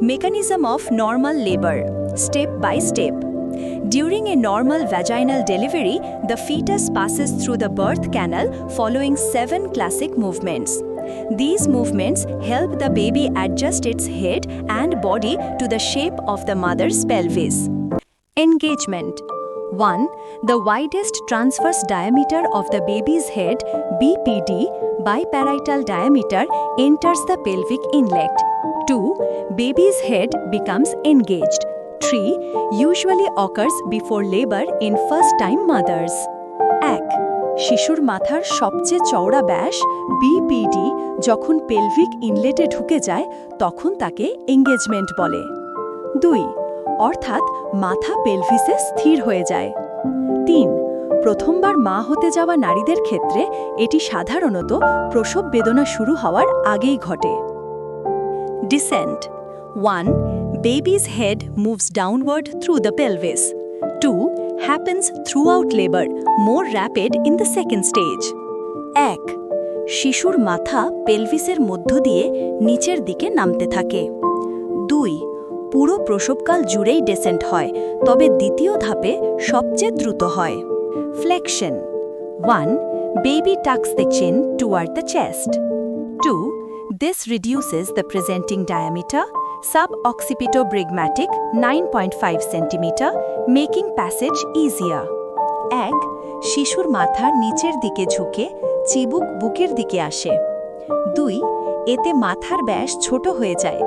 Mechanism of normal labor, step by step. During a normal vaginal delivery, the fetus passes through the birth canal following seven classic movements. These movements help the baby adjust its head and body to the shape of the mother's pelvis. Engagement 1. The widest transverse diameter of the baby's head, BPD, biparietal diameter, enters the pelvic inlet. 2. Baby's head becomes engaged. 3. Usually occurs before labor in first-time mothers. 1. শিশুর মাথার সবচেয়ে চওড়া ব্যাস BPD যখন pelvic ইনলেটে ঢুকে যায়, তখন তাকে এঙ্গেজমেন্ট বলে দুই, অর্থাৎ মাথা পেলভিসে স্থির হয়ে যায় তিন, প্রথমবার মা হতে যাওয়া নারীদের ক্ষেত্রে এটি সাধারণত প্রসব বেদনা শুরু হওয়ার আগেই ঘটে Descent 1. Baby's head moves downward through the pelvis. 2. Happens throughout labor, more rapid in the second stage. এক শিশুর মাথা পেলভিসের মধ্য দিয়ে নিচের দিকে নামতে থাকে দুই পুরো প্রসবকাল জুড়েই ডেসেন্ট হয় তবে দ্বিতীয় ধাপে সবচেয়ে দ্রুত হয় flexion one baby tucks the chin toward the chest. 2. This reduces the presenting diameter sub-occipitobrigmatic 9.5 cm, making passage easier. এক শিশুর মাথা নিচের দিকে ঝুঁকে চিবুক বুকের দিকে আসে দুই এতে মাথার ব্যাস ছোট হয়ে যায়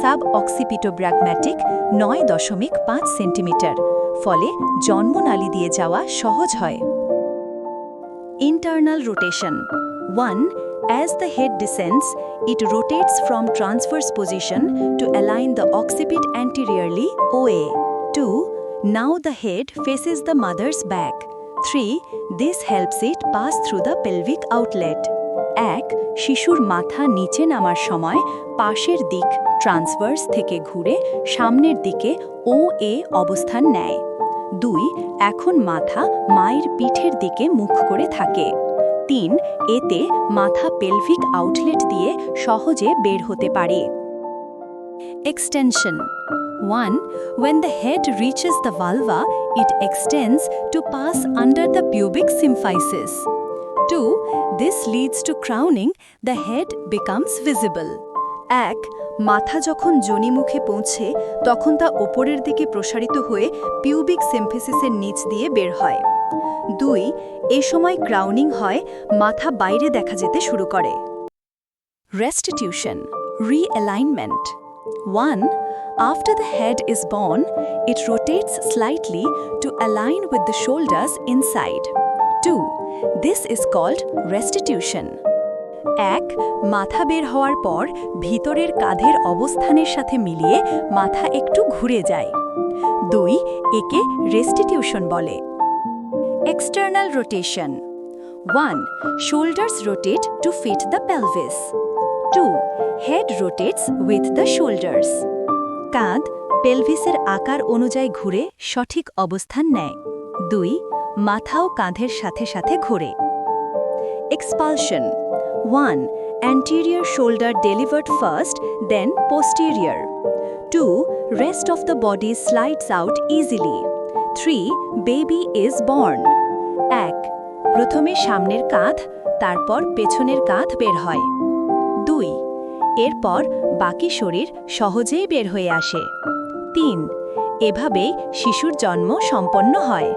সাব অক্সিপিটোব্রাগম্যাটিক নয় দশমিক পাঁচ সেন্টিমিটার ফলে জন্মনালি দিয়ে যাওয়া সহজ হয় internal rotation one As the head descends, it rotates from transverse position to align the occipit anteriorly OA. 2. Now the head faces the mother's back. 3. This helps it pass through the pelvic outlet. এক শিশুর মাথা নিচে নামার সময় পাশের দিক transverse থেকে ঘুরে সামনের দিকে ও এ অবস্থান নেয় দুই এখন মাথা মায়ের পিঠের দিকে মুখ করে থাকে তিন এতে মাথা পেলভিক আউটলেট দিয়ে সহজে বের হতে পারে। Extension one when the head reaches the vulva it extends to pass under the pubic symphysis to this leads to crowning the head becomes visible এক মাথা যখন জনিমুখে পৌঁছে, তখন তা ওপরের দিকে প্রসারিত হয়ে পিউবিক সিমফেসিসের নিচ দিয়ে বের হয়। দুই, এ সময় ক্রাউনিং হয়, মাথা বাইরে দেখা যেতে শুরু করে। Restitution realignment one after the head is born it rotates slightly to align with the shoulders inside to this is called restitution এক, মাথা বের হওয়ার পর ভিতরের কাঁধের অবস্থানের সাথে মিলিয়ে মাথা একটু ঘুরে যায়। দুই, একে রেস্টিটিউশন বলে। External rotation one shoulders rotate to fit the pelvis 2. Head rotates with the shoulders. কাঁধ পেলভিসের আকার অনুযায়ী ঘুরে সঠিক অবস্থান নেয় দুই মাথাও কাঁধের সাথে সাথে ঘোরে expulsion one anterior shoulder delivered first then posterior 2 rest of the body slides out easily 3 baby is born. এক, প্রথমে সামনের কাঁধ, তারপর পেছনের কাঁধ বের হয়। দুই, এরপর বাকি শরীর সহজেই বের হয়ে আসে। তিন, এভাবেই শিশুর জন্ম সম্পন্ন হয়।